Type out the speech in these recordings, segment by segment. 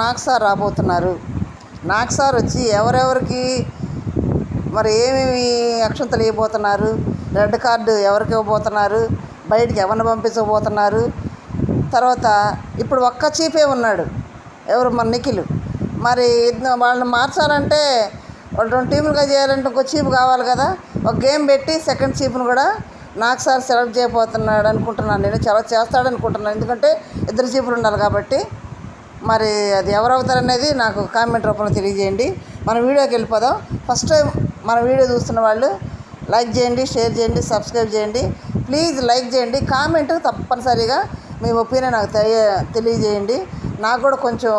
Nag sir రాబోతున్నారు. Nag sir వచ్చి ఎవరెవరికి మరి ఏమేమి అక్షంతలు ఇవ్వబోతున్నారు? రెడ్ కార్డు ఎవరికి ఇవ్వబోతున్నారు? బయటికి ఎవరిని పంపించబోతున్నారు? తర్వాత ఇప్పుడు ఒక్క చీపే ఉన్నాడు. ఎవరు? మన నిఖిల్. మరి వాళ్ళని మార్చాలంటే వాళ్ళు రెండు టీములుగా చేయాలంటే ఇంకో చీపు కావాలి కదా. ఒక గేమ్ పెట్టి సెకండ్ చీపును కూడా నాకు సార్ సెలెక్ట్ చేయబోతున్నాడు అనుకుంటున్నాను నేను. చాలా చేస్తాడు అనుకుంటున్నాను ఎందుకంటే ఇద్దరు చీపులు ఉండాలి కాబట్టి. మరి అది ఎవరవుతారనేది నాకు కామెంట్ రూపంలో తెలియజేయండి. మన వీడియోకి వెళ్ళిపోదాం. ఫస్ట్ టైం మన వీడియో చూస్తున్న వాళ్ళు లైక్ చేయండి షేర్ చేయండి సబ్స్క్రైబ్ చేయండి. ప్లీజ్ లైక్ చేయండి. కామెంట్ తప్పనిసరిగా మీ ఒపీనియన్ నాకు తెలియ తెలియజేయండి. నాకు కూడా కొంచెం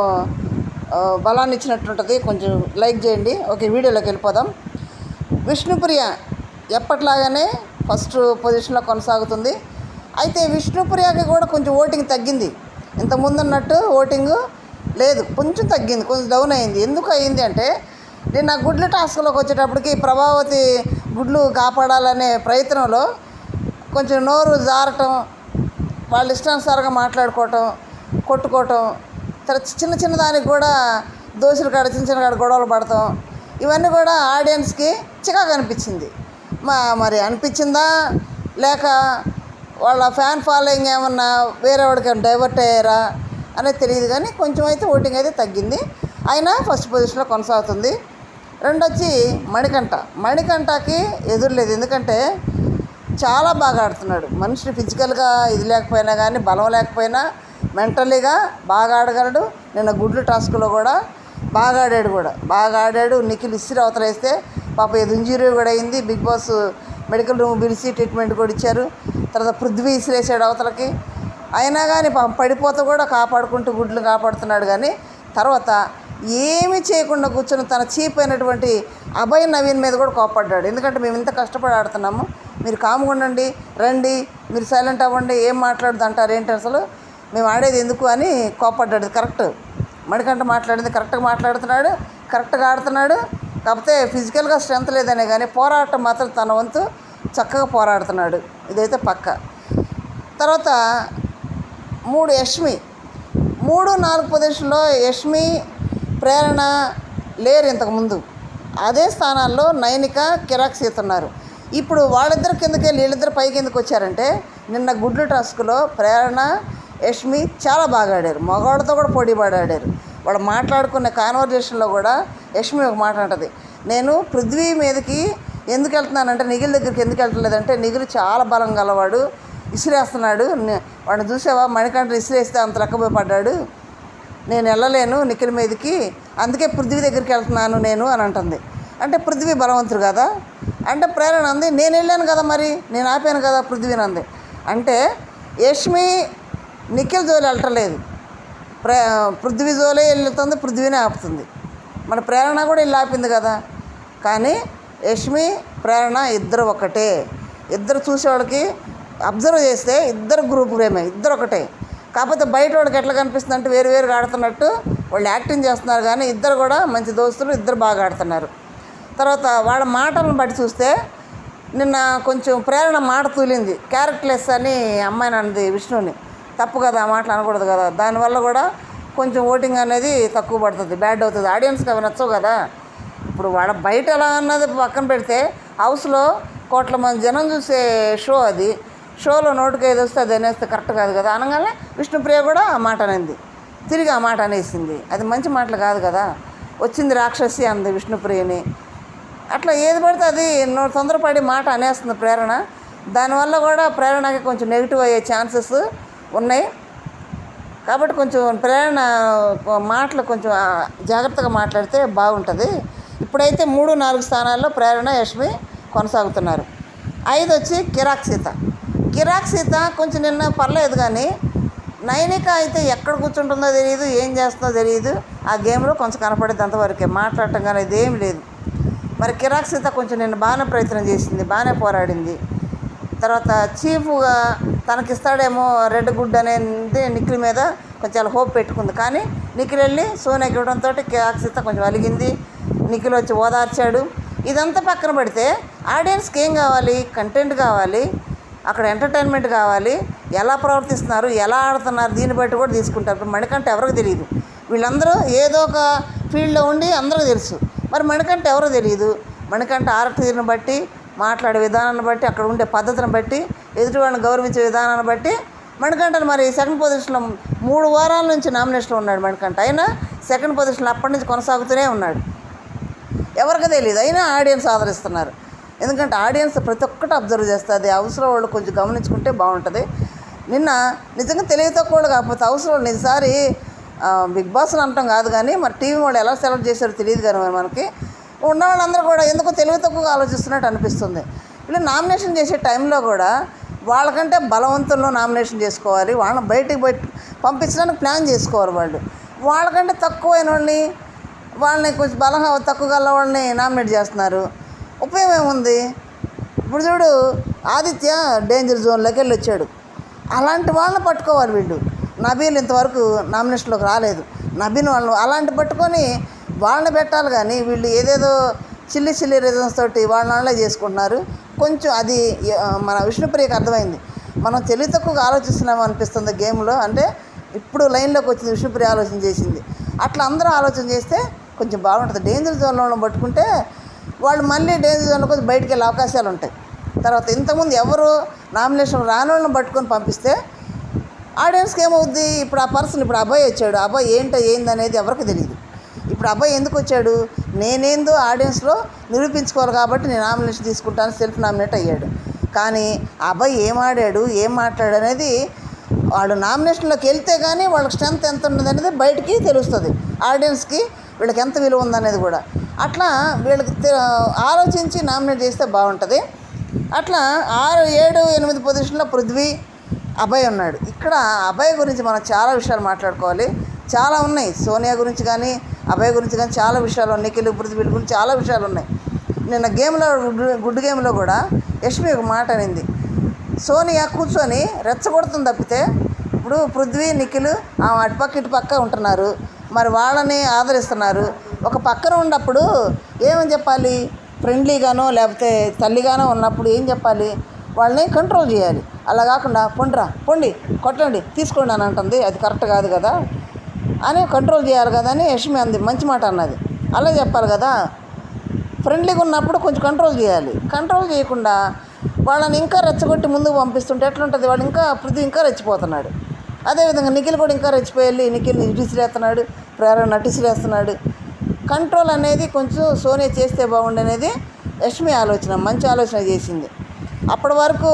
బలాన్ని ఇచ్చినట్టుంటుంది. కొంచెం లైక్ చేయండి. ఓకే వీడియోలోకి వెళ్ళిపోదాం. విష్ణుప్రియ ఎప్పట్లాగానే ఫస్ట్ పొజిషన్లో కొనసాగుతుంది. అయితే విష్ణుప్రియకి కూడా కొంచెం ఓటింగ్ తగ్గింది. ఇంతకుముందు ఉన్నట్టు ఓటింగ్ లేదు. కొంచెం తగ్గింది కొంచెం డౌన్ అయింది. ఎందుకు అయింది అంటే నేను ఆ గుడ్ల టాస్క్లోకి వచ్చేటప్పటికి ప్రభావతి గుడ్లు కాపాడాలనే ప్రయత్నంలో కొంచెం నోరు జారటం వాళ్ళ ఇష్టానుసారంగా మాట్లాడుకోవటం కొట్టుకోవటం తర్వాత చిన్న చిన్న దానికి కూడా దోశలు కాడ చిన్న చిన్న కాడ గొడవలు పడతాం ఇవన్నీ కూడా ఆడియన్స్కి చికాకు అనిపించింది. మా మరి అనిపించిందా? లేక వాళ్ళ ఫ్యాన్ ఫాలోయింగ్ ఏమన్నా వేరే వాడికి డైవర్ట్ అయ్యారా అనేది తెలియదు కానీ కొంచెం అయితే ఓటింగ్ అయితే తగ్గింది. అయినా ఫస్ట్ పొజిషన్లో కొనసాగుతుంది. రెండొచ్చి మణికంఠ. మణికంఠకి ఎదురులేదు ఎందుకంటే చాలా బాగా ఆడుతున్నాడు. మనిషి ఫిజికల్గా ఇది లేకపోయినా కానీ బలం లేకపోయినా మెంటలీగా బాగా ఆడగలడు. నిన్న గుడ్లు టాస్క్లో కూడా బాగా ఆడాడు కూడా. బాగా ఆడాడు. నిఖిల్ ఇస్త్రీ అవతల వేస్తే పాప ఏదో ఇంజురీ కూడా అయింది. బిగ్ బాస్ మెడికల్ రూమ్ పిలిచి ట్రీట్మెంట్ కూడా ఇచ్చారు. తర్వాత పృథ్వీ ఇసిరేసాడు అవతలకి. అయినా కానీ పాపం పడిపోతూ కూడా కాపాడుకుంటూ గుడ్లు కాపాడుతున్నాడు కానీ తర్వాత ఏమీ చేయకుండా కూర్చొని తన చీప్ అయినటువంటి అభయ్ నవీన్ మీద కూడా కోపడ్డాడు ఎందుకంటే మేము ఇంత కష్టపడి ఆడుతున్నాము. మీరు కామ్గా ఉండండి రండి మీరు సైలెంట్ అవ్వండి ఏం మాట్లాడదు అంటారు ఏంటి అసలు? మేము ఆడేది ఎందుకు అని కోపడ్డాడు కరెక్ట్. మడికంట మాట్లాడింది కరెక్ట్గా మాట్లాడుతున్నాడు కరెక్ట్గా ఆడుతున్నాడు. కాకపోతే ఫిజికల్గా స్ట్రెంత్ లేదనే కానీ పోరాటం మాత్రం తన వంతు చక్కగా పోరాడుతున్నాడు. ఇదైతే పక్క. తర్వాత మూడు యష్మి. మూడు నాలుగు ప్రదేశంలో యష్మి ప్రేరణ లేరు ఇంతకుముందు అదే స్థానాల్లో నైనిక కిరాక్ సీత ఉన్నారు ఇప్పుడు వాళ్ళిద్దరు కిందకి వెళ్ళి వీళ్ళిద్దరు పైకి ఎందుకు వచ్చారంటే నిన్న గుడ్లు టాస్క్లో ప్రేరణ యష్మి చాలా బాగా ఆడారు. మగవాళ్ళతో కూడా పోటీపడి ఆడారు. వాళ్ళు మాట్లాడుకునే కాన్వర్జేషన్లో కూడా యష్మి ఒక మాట అంటది. నేను పృథ్వీ మీదకి ఎందుకు వెళ్తున్నానంటే నిఖిల్ దగ్గరికి ఎందుకు వెళ్ళట్లేదంటే నిఖిల్ చాలా బలం గలవాడు ఇసిరేస్తున్నాడు. వాడిని చూసావా? మణికంఠ ఇసిరేస్తే అంత లెక్కపోయి పడ్డాడు నేను వెళ్ళలేను నిఖిల్ మీదకి అందుకే పృథ్వీ దగ్గరికి వెళ్తున్నాను నేను అని అంటుంది. అంటే పృథ్వీ బలవంతుడు కదా? అంటే ప్రేరణ అంది నేను వెళ్ళాను కదా మరి? నేను ఆపాను కదా పృథ్వీని అంది. అంటే యష్మి నిఖిల్ జోలి వెళ్ళటలేదు. ప్రే పృథ్వీ జోలే వెళ్తుంది పృథ్వీనే ఆపుతుంది. మన ప్రేరణ కూడా వెళ్ళి ఆపింది కదా? కానీ యష్మి ప్రేరణ ఇద్దరు ఒకటే. ఇద్దరు చూసేవాళ్ళకి అబ్జర్వ్ చేస్తే ఇద్దరు గ్రూప్ ప్రేమే ఇద్దరు ఒకటే. కాకపోతే బయట వాడికి ఎట్లా కనిపిస్తుంది అంటే వేరు వేరుగా ఆడుతున్నట్టు వాళ్ళు యాక్టింగ్ చేస్తున్నారు కానీ ఇద్దరు కూడా మంచి దోస్తులు ఇద్దరు బాగా ఆడుతున్నారు. తర్వాత వాళ్ళ మాటలను బట్టి చూస్తే నిన్న కొంచెం ప్రేరణ మాట తూలింది. క్యారెక్టర్లెస్ అని అమ్మాయిని అన్నది విష్ణుని తప్పు కదా ఆ మాటలు అనకూడదు కదా. దానివల్ల కూడా కొంచెం ఓటింగ్ అనేది తక్కువ పడుతుంది బ్యాడ్ అవుతుంది. ఆడియన్స్కి అవి నచ్చవు కదా. ఇప్పుడు వాళ్ళ బయట ఎలా అన్నది పక్కన పెడితే హౌస్లో కోట్ల మంది జనం చూసే షో అది. షోలో నోటికి ఏది వస్తే అది అనేస్తే కరెక్ట్ కాదు కదా అనగానే విష్ణుప్రియ కూడా ఆ మాట అనేది. తిరిగి ఆ మాట అనేసింది. అది మంచి మాటలు కాదు కదా. వచ్చింది రాక్షసి అంది విష్ణుప్రియని. అట్లా ఏది పడితే అది నో తొందరపడి మాట అనేస్తుంది ప్రేరణ. దానివల్ల కూడా ప్రేరణకి కొంచెం నెగిటివ్ అయ్యే ఛాన్సెస్ ఉన్నాయి. కాబట్టి కొంచెం ప్రేరణ మాటలు కొంచెం జాగ్రత్తగా మాట్లాడితే బాగుంటుంది. ఇప్పుడైతే మూడు నాలుగు స్థానాల్లో ప్రేరణ యష్మి కొనసాగుతున్నారు. ఐదు వచ్చి కిరాక్ సీత. కిరాక్ సీత కొంచెం నిన్న పర్లేదు కానీ నైనిక అయితే ఎక్కడ కూర్చుంటుందో తెలియదు ఏం చేస్తుందో తెలియదు ఆ గేమ్లో కొంచెం కనపడేది అంతవరకే. మాట్లాడటం కానీ ఇదేం లేదు. మరి కిరాక్ సీత కొంచెం నిన్న బాగానే ప్రయత్నం చేసింది బాగానే పోరాడింది. తర్వాత చీఫ్గా తనకిస్తాడేమో రెడ్ గుడ్ అనేది నిఖిల్ మీద కొంచెం హోప్ పెట్టుకుంది. కానీ నిఖిల్ వెళ్ళి సోనియాకి ఇవ్వడంతో సీత కొంచెం అలిగింది. నిఖిల్ వచ్చి ఓదార్చాడు. ఇదంతా పక్కన పెడితే ఆడియన్స్కి ఏం కావాలి? కంటెంట్ కావాలి. అక్కడ ఎంటర్టైన్మెంట్ కావాలి. ఎలా ప్రవర్తిస్తున్నారు? ఎలా ఆడుతున్నారు? దీన్ని బట్టి కూడా తీసుకుంటారు. ఇప్పుడు ఎవరికి తెలియదు వీళ్ళందరూ ఏదో ఒక ఫీల్డ్లో ఉండి అందరూ తెలుసు. మరి మణికంట ఎవరో తెలియదు మణికంట ఆరతీరుని బట్టి మాట్లాడే విధానాన్ని బట్టి అక్కడ ఉండే పద్ధతిని బట్టి ఎదుటివాడిని గౌరవించే విధానాన్ని బట్టి మణికంఠను మరి సెకండ్ పొజిషన్లో మూడు వారాల నుంచి నామినేషన్లో ఉన్నాడు మణికంఠ. అయినా సెకండ్ పొజిషన్లో అప్పటి నుంచి కొనసాగుతూనే ఉన్నాడు. ఎవరికి తెలియదు. అయినా ఆడియన్స్ ఆదరిస్తున్నారు. ఎందుకంటే ఆడియన్స్ ప్రతి ఒక్కటి అబ్జర్వ్ చేస్తుంది. అవసరం వాళ్ళు కొంచెం గమనించుకుంటే బాగుంటుంది. నిన్న నిజంగా తెలివి తక్కువ కాకపోతే అవసరం వాళ్ళు ఈసారి బిగ్ బాస్ని అంటాం కాదు కానీ మరి టీవీ వాళ్ళు ఎలా సెలెక్ట్ చేశారో తెలియదు కానీ మరి మనకి. ఉన్న వాళ్ళందరూ కూడా ఎందుకో తెలివి తక్కువగా ఆలోచిస్తున్నట్టు అనిపిస్తుంది. ఇలా నామినేషన్ చేసే టైంలో కూడా వాళ్ళకంటే బలవంతుల్లో నామినేషన్ చేసుకోవాలి. వాళ్ళని బయటికి బయట పంపించడానికి ప్లాన్ చేసుకోవాలి వాళ్ళు. వాళ్ళకంటే తక్కువైన వాళ్ళని వాళ్ళని కొంచెం బలం తక్కువ గల వాళ్ళని నామినేట్ చేస్తున్నారు. ఉపయోగం ఏముంది? ఇప్పుడు చూడు ఆదిత్య డేంజర్ జోన్లోకి వెళ్ళి వచ్చాడు అలాంటి వాళ్ళని పట్టుకోవాలి వీళ్ళు. నబీలు ఇంతవరకు నామినేషన్లోకి రాలేదు. నబీన్ వాళ్ళని అలాంటి పట్టుకొని వాళ్ళని పెట్టాలి కానీ వీళ్ళు ఏదేదో చిల్లి చిల్లి రీజన్స్ తోటి వాళ్ళని అనలైజ్ చేసుకుంటున్నారు. కొంచెం అది మన విష్ణుప్రియకి అర్థమైంది. మనం తెలివి తక్కువగా ఆలోచిస్తున్నాం అనిపిస్తుంది గేమ్లో. అంటే ఇప్పుడు లైన్లోకి వచ్చింది విష్ణుప్రియ ఆలోచన చేసింది. అట్లా అందరూ ఆలోచన చేస్తే కొంచెం బాగుంటుంది. డేంజర్ జోన్లో పట్టుకుంటే వాళ్ళు మళ్ళీ డేంజర్ జోన్లో వచ్చి బయటికి వెళ్ళే అవకాశాలు ఉంటాయి. తర్వాత ఇంతకుముందు ఎవరు నామినేషన్ రాని వాళ్ళని పట్టుకొని పంపిస్తే ఆడియన్స్కి ఏమవుద్ది? ఇప్పుడు ఆ పర్సన్ ఇప్పుడు అబ్బాయి వచ్చాడు. అబ్బాయి ఏంటో ఏందనేది ఎవరికి తెలియదు ఇప్పుడు అబ్బాయి ఎందుకు వచ్చాడు? నేనేందో ఆడియన్స్లో నిరూపించుకోవాలి కాబట్టి నేను నామినేషన్ తీసుకుంటాను సెల్ఫ్ నామినేట్ అయ్యాడు. కానీ ఆ అబ్బాయి ఏం ఆడాడు? ఏం మాట్లాడు అనేది వాడు నామినేషన్లోకి వెళ్తే కానీ వాళ్ళకి స్ట్రెంత్ ఎంత ఉన్నది అనేది బయటికి తెలుస్తుంది. ఆడియన్స్కి వీళ్ళకి ఎంత విలువ ఉందనేది కూడా. అట్లా వీళ్ళకి ఆలోచించి నామినేట్ చేస్తే బాగుంటుంది. అట్లా ఆరు ఏడు ఎనిమిది పొజిషన్లో పృథ్వీ అభయ్ ఉన్నాడు. ఇక్కడ అభయ్ గురించి మనం చాలా విషయాలు మాట్లాడుకోవాలి. చాలా ఉన్నాయి. సోనియా గురించి కానీ అభయ్ గురించి కానీ చాలా విషయాలు ఉన్నాయి. నిఖిల్ పృథ్వీ గురించి చాలా విషయాలు ఉన్నాయి. నిన్న గేమ్లో గుడ్ గేమ్లో కూడా యష్మి ఒక మాట అనింది. సోనియా కూర్చొని రెచ్చగొడుతుంది తప్పితే ఇప్పుడు పృథ్వీ నిఖిల్ ఆ అటుపక్క ఇటుపక్క ఉంటున్నారు. మరి వాళ్ళని ఆదరిస్తున్నారు. ఒక పక్కన ఉన్నప్పుడు ఏమని చెప్పాలి? ఫ్రెండ్లీగానో లేకపోతే తల్లిగానో ఉన్నప్పుడు ఏం చెప్పాలి? వాళ్ళని కంట్రోల్ చేయాలి. అలా కాకుండా పొండ్రా పొండి కొట్టండి తీసుకోండి అని అంటుంది. అది కరెక్ట్ కాదు కదా? అని కంట్రోల్ చేయాలి కదా అని యష్మి అంది. మంచి మాట అన్నది. అలా చెప్పాలి కదా? ఫ్రెండ్లీగా ఉన్నప్పుడు కొంచెం కంట్రోల్ చేయాలి. కంట్రోల్ చేయకుండా వాళ్ళని ఇంకా రెచ్చగొట్టి ముందుకు పంపిస్తుంటే ఎట్లుంటుంది? వాడు ఇంకా పృథ్వీ ఇంకా రెచ్చిపోతున్నాడు. అదేవిధంగా నిఖిల్ కూడా ఇంకా రెచ్చిపోయి నిఖిల్ ఇటిసిరేస్తున్నాడు ప్రేరణ నటిసిరేస్తున్నాడు. కంట్రోల్ అనేది కొంచెం సోనియా చేస్తే బాగుండనేది యష్మి ఆలోచన మంచి ఆలోచన చేసింది. అప్పటి వరకు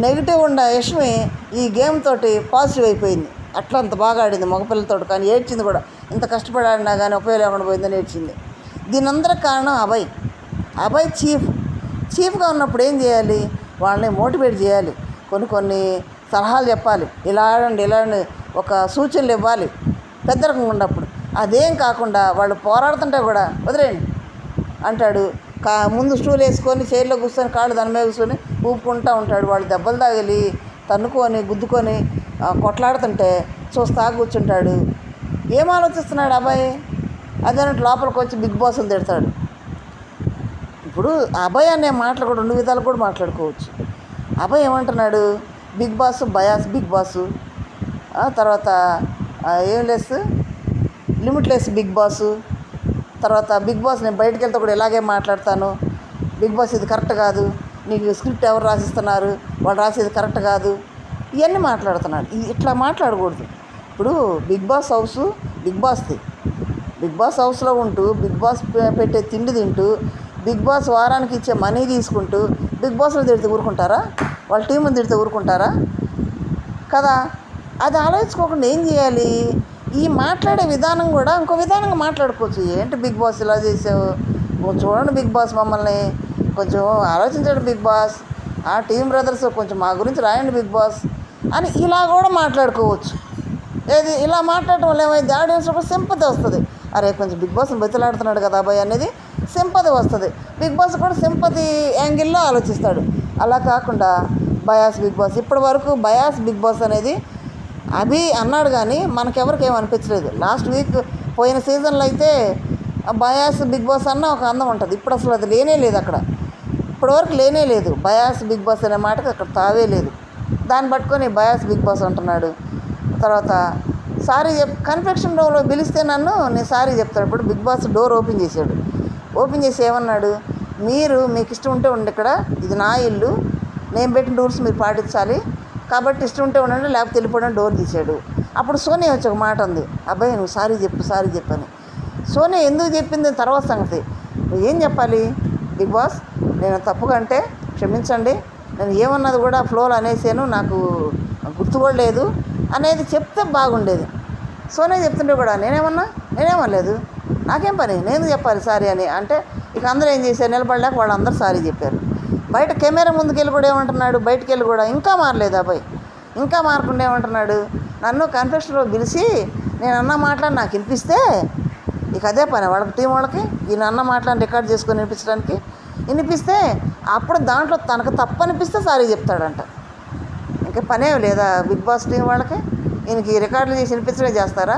నెగిటివ్ ఉన్న యష్మి ఈ గేమ్ తోటి పాజిటివ్ అయిపోయింది. అట్లా అంత బాగా ఆడింది మగపిల్లలతో కానీ ఏడ్చింది కూడా. ఇంత కష్టపడి ఆడినా కానీ ఉపయోగం లేకుండా పోయిందని ఏడ్చింది. దీని అందరికి కారణం అభయ్. అభయ్ చీఫ్. చీఫ్గా ఉన్నప్పుడు ఏం చేయాలి? వాళ్ళని మోటివేట్ చేయాలి. కొన్ని కొన్ని సలహాలు చెప్పాలి. ఇలా ఆడండి ఇలా ఒక సూచనలు ఇవ్వాలి. పెద్దరకంగా ఉన్నప్పుడు. అదేం కాకుండా వాళ్ళు పోరాడుతుంటే కూడా వదిలేయండి. అంటాడు. కా ముందు స్టూల్ వేసుకొని చైర్లో కూర్చొని కాళ్ళు దాని మీద కూర్చొని ఊపుకుంటూ ఉంటాడు. వాళ్ళు దెబ్బలు తాగిలి తన్నుకొని గుద్దుకొని కొట్లాడుతుంటే చూస్తా కూర్చుంటాడు. ఏం ఆలోచిస్తున్నాడు అబ్బాయి? అదేనంటే లోపలికి వచ్చి బిగ్ బాస్ని తిడతాడు. ఇప్పుడు అభయ్ అనే మాటలు కూడా రెండు విధాలు కూడా మాట్లాడుకోవచ్చు. అభయ్ ఏమంటున్నాడు? Bigg Boss bias Bigg Boss. తర్వాత ఏం లెస్ లిమిట్లెస్ బిగ్ బాసు. తర్వాత బిగ్ బాస్ నేను బయటకు వెళ్తే కూడా ఇలాగే మాట్లాడతాను. బిగ్ బాస్ ఇది కరెక్ట్ కాదు. నీకు స్క్రిప్ట్ ఎవరు రాసిస్తున్నారు? వాళ్ళు రాసేది కరెక్ట్ కాదు. ఇవన్నీ మాట్లాడుతున్నాడు. ఇట్లా మాట్లాడకూడదు. ఇప్పుడు బిగ్ బాస్ హౌస్ బిగ్ బాస్ది. బిగ్ బాస్ హౌస్లో ఉంటూ బిగ్ బాస్ పెట్టే తిండి తింటూ బిగ్ బాస్ వారానికి ఇచ్చే మనీ తీసుకుంటూ బిగ్ బాస్లో తిడితే ఊరుకుంటారా? వాళ్ళ టీం తిడితే ఊరుకుంటారా? కదా? అది ఆలోచించుకోకుండా ఏం చేయాలి? ఈ మాట్లాడే విధానం కూడా ఇంకో విధానంగా మాట్లాడుకోవచ్చు. ఏంటి బిగ్ బాస్ ఇలా చేసావు? చూడండి బిగ్ బాస్ మమ్మల్ని. కొంచెం ఆలోచించండి బిగ్ బాస్. ఆ టీం బ్రదర్స్ కొంచెం మా గురించి రాయండి బిగ్ బాస్ అని ఇలా కూడా మాట్లాడుకోవచ్చు. ఏది? ఇలా మాట్లాడటం వల్ల ఏమైంది? ఆడియన్స్ ఒక సింపతి వస్తుంది. అరే కొంచెం బిగ్ బాస్ని బతిలాడుతున్నాడు కదా అబ్బాయి అనేది సింపతి వస్తుంది. బిగ్ బాస్ కూడా సింపతి యాంగిల్లో ఆలోచిస్తాడు. అలా కాకుండా బయాస్ బిగ్ బాస్. ఇప్పటి వరకు బయాస్ బిగ్ బాస్ అనేది అభి అన్నాడు కానీ మనకెవరికి ఏమనిపించలేదు అనిపించలేదు. లాస్ట్ వీక్ పోయిన సీజన్లో అయితే బయాస్ బిగ్ బాస్ అన్న ఒక అందం ఉంటుంది. ఇప్పుడు అసలు అది లేనే లేదు అక్కడ. ఇప్పటివరకు లేనే లేదు. బయాస్ బిగ్ బాస్ అనే మాటకి అక్కడ తావే లేదు. దాన్ని పట్టుకొని బయాస్ బిగ్ బాస్ అంటున్నాడు. తర్వాత సారీ చెప్ కన్ఫెక్షన్ డోర్లో పిలిస్తే నన్ను నేను సారీ చెప్తాను. ఇప్పుడు బిగ్ బాస్ డోర్ ఓపెన్ చేశాడు. ఓపెన్ చేసి ఏమన్నాడు? మీరు మీకు ఇష్టం ఉంటే ఉండి ఇక్కడ. ఇది నా ఇల్లు. నేను పెట్టిన రూల్స్ మీరు పాటించాలి. కాబట్టి ఇష్టం ఉంటే ఉండండి లేకపోతే వెళ్ళిపోవడం డోర్ తీసాడు అప్పుడు సోనియా వచ్చి ఒక మాట ఉంది అబ్బాయి నువ్వు సారీ చెప్పు సారీ చెప్పని. సోనియా ఎందుకు చెప్పింది? తర్వాత సంగతి. నువ్వు ఏం చెప్పాలి? బిగ్ బాస్ నేను తప్పుగా అంటే క్షమించండి. నేను ఏమన్నది కూడా ఫ్లోలో అనేసాను. నాకు గుర్తు కూడా లేదు. అనేది చెప్తే బాగుండేది. సోనియా చెప్తుంటే కూడా నేనేమన్నా? నేనేమనలేదు. నాకేం పని? నేను చెప్పాలి సారీ అని? అంటే ఇక అందరూ ఏం చేశారు? నిలబడలేక వాళ్ళందరూ సారీ చెప్పారు. బయట కెమెరా ముందుకు వెళ్ళి కూడా ఏమంటున్నాడు? బయటకు వెళ్ళి కూడా ఇంకా మారలేదు అబ్బాయి? ఇంకా మారకుండా ఏమంటున్నాడు? నన్ను కన్ఫెక్షన్లో పిలిచి నేను అన్న మాట్లాడి నాకు వినిపిస్తే ఇక అదే పని. వాళ్ళకి టీం వాళ్ళకి ఈయన అన్న మాట్లాడి రికార్డ్ చేసుకొని వినిపించడానికి వినిపిస్తే అప్పుడు దాంట్లో తనకు తప్పనిపిస్తే సారీ చెప్తాడంట. ఇంకా పనేం లేదా? బిగ్ బాస్ టీం వాళ్ళకి ఈయనకి రికార్డులు చేసి వినిపించడే చేస్తారా?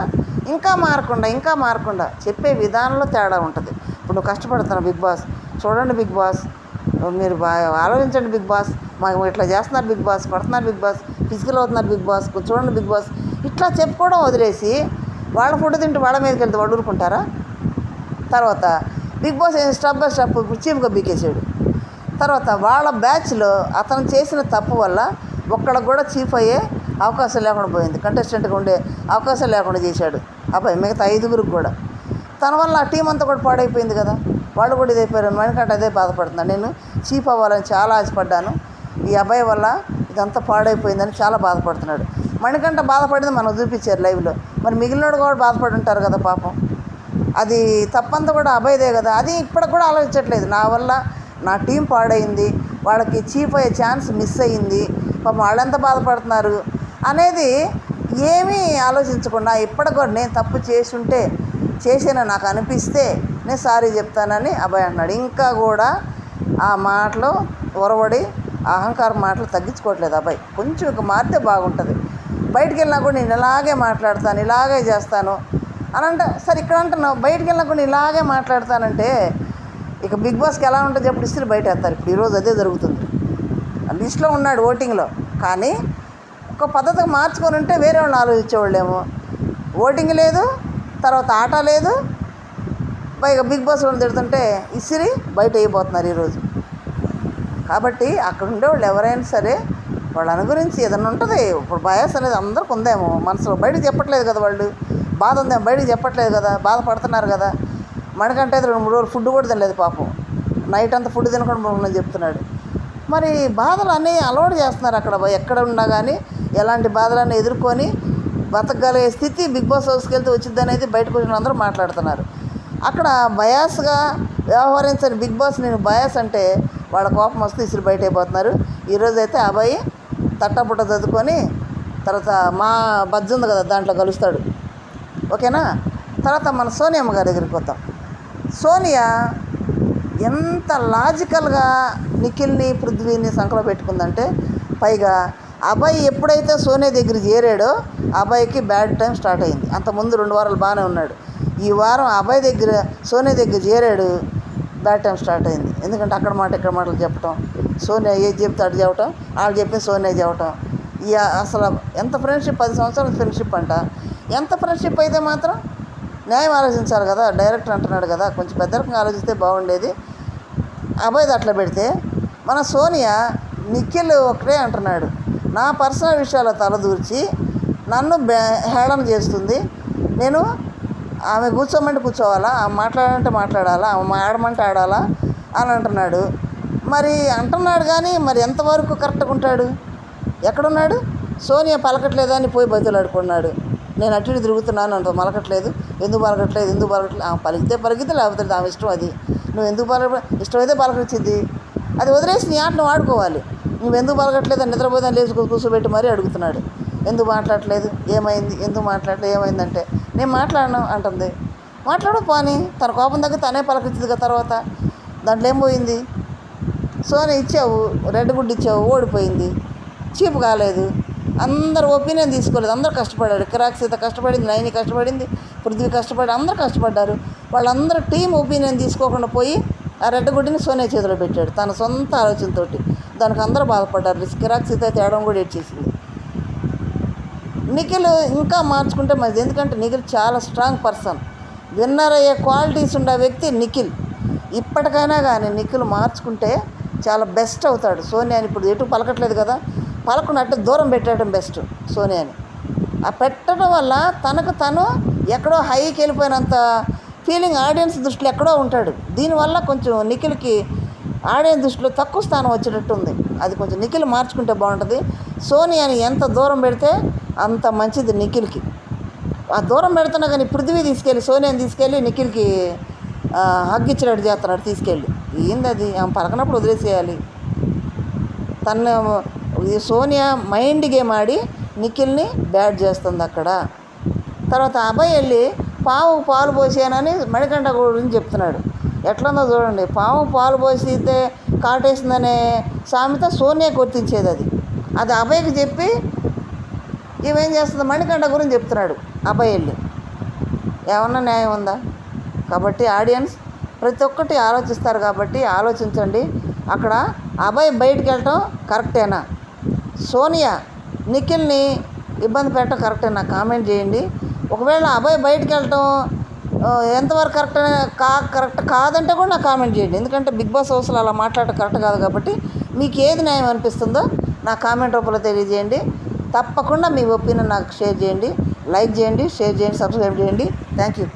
ఇంకా మారకుండా ఇంకా మారకుండా చెప్పే విధానంలో తేడా ఉంటుంది. నువ్వు కష్టపడుతున్నావు బిగ్ బాస్. చూడండి బిగ్ బాస్. మీరు బాగా ఆలోచించండి బిగ్ బాస్. మాకు ఇట్లా చేస్తున్నారు బిగ్ బాస్ కొడుతున్నారు బిగ్ బాస్ ఫిజికల్ అవుతున్నారు బిగ్ బాస్ చూడండి బిగ్ బాస్. ఇట్లా చెప్పుకోవడం వదిలేసి వాళ్ళ ఫుడ్ తింటూ వాళ్ళ మీదకి వెళ్తే వాళ్ళు ఊరుకుంటారా? తర్వాత Bigg Boss step by step చీమ్గా బీకేసాడు తర్వాత వాళ్ళ బ్యాచ్లో అతను చేసిన తప్పు వల్ల ఒక్కడికి కూడా చీఫ్ అయ్యే అవకాశం లేకుండా పోయింది. కంటెస్టెంట్గా ఉండే అవకాశం లేకుండా చేశాడు. అబ్బాయి మిగతా ఐదుగురికి కూడా. తన వల్ల ఆ టీం అంతా కూడా పాడైపోయింది కదా. వాళ్ళు కూడా ఇదైపోయారు మణికంట అదే బాధపడుతున్నాను నేను చీప్ అవ్వాలని చాలా ఆశపడ్డాను. ఈ అబ్బాయి వల్ల ఇదంతా పాడైపోయిందని చాలా బాధపడుతున్నాడు. మణికంట బాధపడింది మనం చూపించారు లైవ్లో మరి మిగిలినోడు కూడా బాధపడి ఉంటారు కదా పాపం. అది తప్పంతా కూడా అభయదే కదా. అది ఇప్పటికి కూడా ఆలోచించట్లేదు. నా వల్ల నా టీం పాడైంది. వాళ్ళకి చీప్ అయ్యే ఛాన్స్ మిస్ అయ్యింది. పాపం వాళ్ళెంత బాధపడుతున్నారు? అనేది ఏమీ ఆలోచించకుండా ఇప్పటికి కూడా నేను తప్పు చేసి ఉంటే చేసిన నాకు అనిపిస్తే నేను సారీ చెప్తానని అబ్బాయి అన్నాడు ఇంకా కూడా ఆ మాటలు ఒరవడి ఆ అహంకారం మాటలు తగ్గించుకోవట్లేదు అబ్బాయి. కొంచెం ఇక మారితే బాగుంటుంది. బయటికి వెళ్ళినా కూడా నేను ఇలాగే మాట్లాడతాను ఇలాగే చేస్తాను అని అంటే. సరే ఇక్కడ అంటున్నావు బయటికి వెళ్ళినా కూడా ఇలాగే మాట్లాడతానంటే ఇక బిగ్ బాస్కి ఎలా ఉంటుంది చెప్పు ఇస్త్రీ బయట వేస్తారు ఇప్పుడు ఈరోజు అదే జరుగుతుంది. లిస్ట్లో ఉన్నాడు ఓటింగ్లో. కానీ ఒక పద్ధతిగా మార్చుకొని ఉంటే వేరే వాళ్ళని ఆలోచించేవాళ్ళేమో. ఓటింగ్ లేదు తర్వాత ఆట లేదు పైగా బిగ్ బాస్ వాళ్ళు తిడుతుంటే ఇసిరి బయట అయిపోతున్నారు ఈరోజు. కాబట్టి అక్కడ ఉండేవాళ్ళు ఎవరైనా సరే వాళ్ళని గురించి ఏదైనా ఉంటుంది. ఇప్పుడు బయాస్ అనేది అందరికి ఉందేమో. మనసులో బయటకు చెప్పట్లేదు కదా వాళ్ళు. బాధ ఉందేమో బయటకు చెప్పట్లేదు కదా. బాధపడుతున్నారు కదా. మనకంటే రెండు మూడు రోజులు ఫుడ్ కూడా తినలేదు పాపం. నైట్ అంతా ఫుడ్ తినకుండా చెప్తున్నాడు. మరి బాధలు అన్నీ అలవాటు చేస్తున్నారు అక్కడ. ఎక్కడ ఉన్నా కానీ ఎలాంటి బాధలన్నీ ఎదుర్కొని బతకగలిగే స్థితి బిగ్ బాస్ హౌస్కి వెళ్తే వచ్చింది అనేది బయటకు వచ్చిన అందరూ మాట్లాడుతున్నారు. అక్కడ బయాస్గా వ్యవహరించని బిగ్ బాస్ నేను బయాస్ అంటే వాళ్ళ కోపం వస్తే ఇసురు బయట అయిపోతున్నారు ఈరోజు అయితే అబ్బాయి తట్టపుట్ట చదువుకొని తర్వాత మా బజ్జ ఉంది కదా దాంట్లో కలుస్తాడు. ఓకేనా? తర్వాత మన సోనియమ్మ గారి దగ్గరికి వద్దాం సోనియా ఎంత లాజికల్గా నిఖిల్ని పృథ్వీని సంకలో పెట్టుకుందంటే పైగా అబ్బాయి ఎప్పుడైతే సోనియా దగ్గర చేరాడో అబ్బాయికి బ్యాడ్ టైం స్టార్ట్ అయింది. అంత ముందు రెండు వారాలు బాగానే ఉన్నాడు. ఈ వారం అబ్బాయి దగ్గర సోనియా దగ్గర చేరాడు బ్యాడ్ టైం స్టార్ట్ అయింది. ఎందుకంటే అక్కడ మాట ఇక్కడ మాటలు చెప్పటం. సోనియా ఏది చెప్తే అటు చెప్పటం. వాళ్ళు చెప్పి సోనియా చెప్పటం. ఇక అసలు ఎంత ఫ్రెండ్షిప్? పది సంవత్సరాల ఫ్రెండ్షిప్ అంట. ఎంత ఫ్రెండ్షిప్ అయితే మాత్రం న్యాయం ఆలోచించాలి కదా. డైరెక్టర్ అంటున్నాడు కదా. కొంచెం పెద్దరకంగా ఆలోచిస్తే బాగుండేది. అబ్బాయిది అట్లా పెడితే మన సోనియా నిఖిల్ ఒకటే అంటున్నాడు. నా పర్సనల్ విషయాల తలదూర్చి నన్ను బే- హేళన చేస్తుంది. నేను ఆమె కూర్చోమంటే కూర్చోవాలా? ఆమె మాట్లాడాలంటే మాట్లాడాలా? ఆమె ఆడమంటే ఆడాలా? అని అంటున్నాడు. మరి అంటున్నాడు కానీ మరి ఎంతవరకు కరెక్ట్గా ఉంటాడు? ఎక్కడున్నాడు? సోనియా పలకట్లేదా అని పోయి బతులాడుకున్నాడు. నేను అటు ఇటు తిరుగుతున్నాను అంట మలకట్లేదు ఎందుకు పలకట్లేదు? ఎందుకు పలకట్లేదు? ఆమె పలికితే పలికితే లేకపోతే ఆమె ఇష్టం అది. నువ్వు ఎందుకు పలక ఇష్టమైతే పలకరించింది? అది వదిలేసి నీ ఆట నువ్వు ఆడుకోవాలి. నువ్వు ఎందుకు పలకట్లేదు అని లేచి కూర్చోబెట్టి మరీ అడుగుతున్నాడు. ఎందుకు మాట్లాడట్లేదు? ఏమైంది? ఎందుకు మాట్లాడలేదు ఏమైందంటే నేను మాట్లాడను అంటుంది. మాట్లాడు పోని. తన కోపం దగ్గర తనే పలకరించదుగా తర్వాత. దాంట్లో ఏం పోయింది? సోనీ ఇచ్చావు రెడ్ గుడ్డు ఇచ్చావు ఓడిపోయింది. చీపు కాలేదు. అందరు ఒపీనియన్ తీసుకోలేదు. అందరూ కష్టపడ్డారు కిరాక్ సీత కష్టపడింది నైని కష్టపడింది పృథ్వీ కష్టపడి అందరూ కష్టపడ్డారు. వాళ్ళందరూ టీం ఒపీనియన్ తీసుకోకుండా పోయి ఆ రెడ్డ గుడ్డిని సోనియా చేతిలో పెట్టాడు తన సొంత ఆలోచనతోటి. దానికి అందరూ బాధపడ్డారు. కిరాక్ సీత తేడం కూడా ఏడ్చేసింది. నిఖిల్ ఇంకా మార్చుకుంటే మంచిది. ఎందుకంటే నిఖిల్ చాలా స్ట్రాంగ్ పర్సన్. విన్నర్ అయ్యే క్వాలిటీస్ ఉండే వ్యక్తి నిఖిల్. ఇప్పటికైనా కానీ నిఖిల్ మార్చుకుంటే చాలా బెస్ట్ అవుతాడు. సోనియాని ఇప్పుడు ఎటు పలకట్లేదు కదా. పలకనట్టు దూరం పెట్టడం బెస్ట్ సోనియాని. ఆ పెట్టడం వల్ల తనకు తను ఎక్కడో హైకి వెళ్ళిపోయినంత ఫీలింగ్ ఆడియన్స్ దృష్టిలో ఎక్కడో ఉంటాడు. దీనివల్ల కొంచెం నిఖిల్కి ఆడియన్స్ దృష్టిలో తక్కువ స్థానం వచ్చేటట్టు ఉంది అది కొంచెం నిఖిల్ మార్చుకుంటే బాగుంటుంది. సోనియాని ఎంత దూరం పెడితే అంత మంచిది నిఖిల్కి. ఆ దూరం పెడుతున్నా కానీ పృథ్వీ తీసుకెళ్ళి సోనియాని తీసుకెళ్ళి నిఖిల్కి హగ్ ఇచ్చినట్టు చేస్తున్నాడు తీసుకెళ్ళి. ఏంది అది ఆమె పలకనప్పుడు వదిలేసేయాలి. తను సోనియా మైండ్ గేమ్ ఆడి నిఖిల్ని బ్యాట్ చేస్తుంది అక్కడ. తర్వాత అబ్బాయి వెళ్ళి పావు పాలు పోసానని మణికంఠ గురించి చెప్తున్నాడు. ఎట్లుందో చూడండి పాము పాలు పోసితే కాటేసిందనే సామెత సోనియా గుర్తించేది అది. అది అభయకి చెప్పి ఇవేం చేస్తుంది? మణికంఠ గురించి చెప్తున్నాడు అబ్బాయి వెళ్ళి. ఏమన్నా న్యాయం ఉందా? కాబట్టి ఆడియన్స్ ప్రతి ఒక్కటి ఆలోచిస్తారు కాబట్టి ఆలోచించండి. అక్కడ అబ్బాయి బయటికి వెళ్ళటం కరెక్టేనా? సోనియా నిఖిల్ని ఇబ్బంది పెట్టడం కరెక్టేనా? కామెంట్ చేయండి. ఒకవేళ అబ్బాయి బయటికి వెళ్ళటం ఎంతవరకు కరెక్ట్ కా కరెక్ట్ కాదంటే కూడా నాకు కామెంట్ చేయండి. ఎందుకంటే బిగ్ బాస్ హౌస్లో అలా మాట్లాడటం కరెక్ట్ కాదు కాబట్టి మీకు ఏది న్యాయం అనిపిస్తుందో నా కామెంట్ రూపంలో తెలియజేయండి. తప్పకుండా మీ ఒపీనియన్ నాకు షేర్ చేయండి. లైక్ చేయండి షేర్ చేయండి సబ్స్క్రైబ్ చేయండి. Thank you